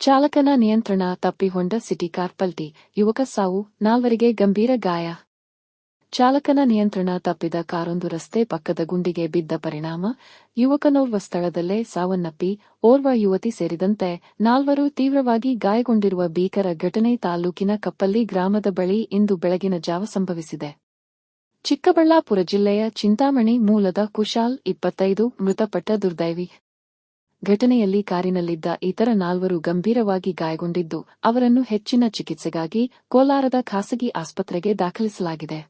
ಚಾಲಕನ ನಿಯಂತ್ರಣ ತಪ್ಪಿ ಹೊಂಡ ಸಿಟಿ ಕಾರ್ ಪಲ್ಟಿ ಯುವಕ ಸಾವು, ನಾಲ್ವರಿಗೆ ಗಂಭೀರ ಗಾಯ. ಚಾಲಕನ ನಿಯಂತ್ರಣ ತಪ್ಪಿದ ಕಾರೊಂದು ರಸ್ತೆ ಪಕ್ಕದ ಗುಂಡಿಗೆ ಬಿದ್ದ ಪರಿಣಾಮ, ಯುವಕನೋರ್ವ ಸ್ಥಳದಲ್ಲೇ ಸಾವನ್ನಪ್ಪಿ, ಓರ್ವ ಯುವತಿ ಸೇರಿದಂತೆ ನಾಲ್ವರು ತೀವ್ರವಾಗಿ ಗಾಯಗೊಂಡಿರುವ ಭೀಕರ ಘಟನೆ ತಾಲೂಕಿನ ಕಪ್ಪಲ್ಲಿ ಗ್ರಾಮದ ಬಳಿ ಇಂದು ಬೆಳಗಿನ ಜಾವ ಸಂಭವಿಸಿದೆ. ಚಿಕ್ಕಬಳ್ಳಾಪುರ ಜಿಲ್ಲೆಯ ಚಿಂತಾಮಣಿ ಮೂಲದ ಕುಶಾಲ್ ಇಪ್ಪತ್ತೈದು ಮೃತಪಟ್ಟ ದುರ್ದೈವಿ. ಘಟನೆಯಲ್ಲಿ ಕಾರಿನಲ್ಲಿದ್ದ ಇತರ ನಾಲ್ವರು ಗಂಭೀರವಾಗಿ ಗಾಯಗೊಂಡಿದ್ದು, ಅವರನ್ನು ಹೆಚ್ಚಿನ ಚಿಕಿತ್ಸೆಗಾಗಿ ಕೋಲಾರದ ಖಾಸಗಿ ಆಸ್ಪತ್ರೆಗೆ ದಾಖಲಿಸಲಾಗಿದೆ.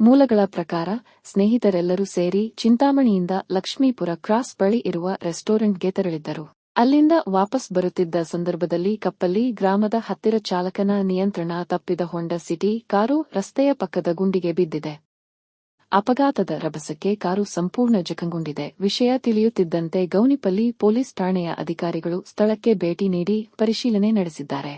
ಮೂಲಗಳ ಪ್ರಕಾರ, ಸ್ನೇಹಿತರೆಲ್ಲರೂ ಸೇರಿ ಚಿಂತಾಮಣಿಯಿಂದ ಲಕ್ಷ್ಮೀಪುರ ಕ್ರಾಸ್ ಬಳಿ ಇರುವ ರೆಸ್ಟೋರೆಂಟ್ಗೆ ತೆರಳಿದ್ದರು. ಅಲ್ಲಿಂದ ವಾಪಸ್ ಬರುತ್ತಿದ್ದ ಸಂದರ್ಭದಲ್ಲಿ ಕಪ್ಪಲ್ಲಿ ಗ್ರಾಮದ ಹತ್ತಿರ ಚಾಲಕನ ನಿಯಂತ್ರಣ ತಪ್ಪಿದ ಹೊಂಡ ಸಿಟಿ ಕಾರು ರಸ್ತೆಯ ಪಕ್ಕದ ಗುಂಡಿಗೆ ಬಿದ್ದಿದೆ. ಅಪಘಾತದ ರಭಸಕ್ಕೆ ಕಾರು ಸಂಪೂರ್ಣ ಜಖಂಗೊಂಡಿದೆ. ವಿಷಯ ತಿಳಿಯುತ್ತಿದ್ದಂತೆ ಗೌನಿಪಲ್ಲಿ ಪೊಲೀಸ್ ಠಾಣೆಯ ಅಧಿಕಾರಿಗಳು ಸ್ಥಳಕ್ಕೆ ಭೇಟಿ ನೀಡಿ ಪರಿಶೀಲನೆ ನಡೆಸಿದ್ದಾರೆ.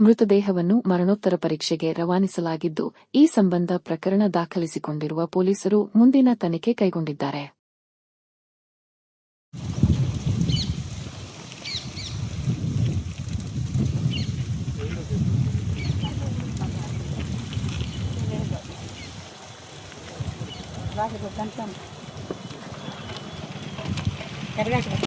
ಮೃತದೇಹವನ್ನು ಮರಣೋತ್ತರ ಪರೀಕ್ಷೆಗೆ ರವಾನಿಸಲಾಗಿದ್ದು, ಈ ಸಂಬಂಧ ಪ್ರಕರಣ ದಾಖಲಿಸಿಕೊಂಡಿರುವ ಪೊಲೀಸರು ಮುಂದಿನ ತನಿಖೆ ಕೈಗೊಂಡಿದ್ದಾರೆ. base por tanto. Gracias.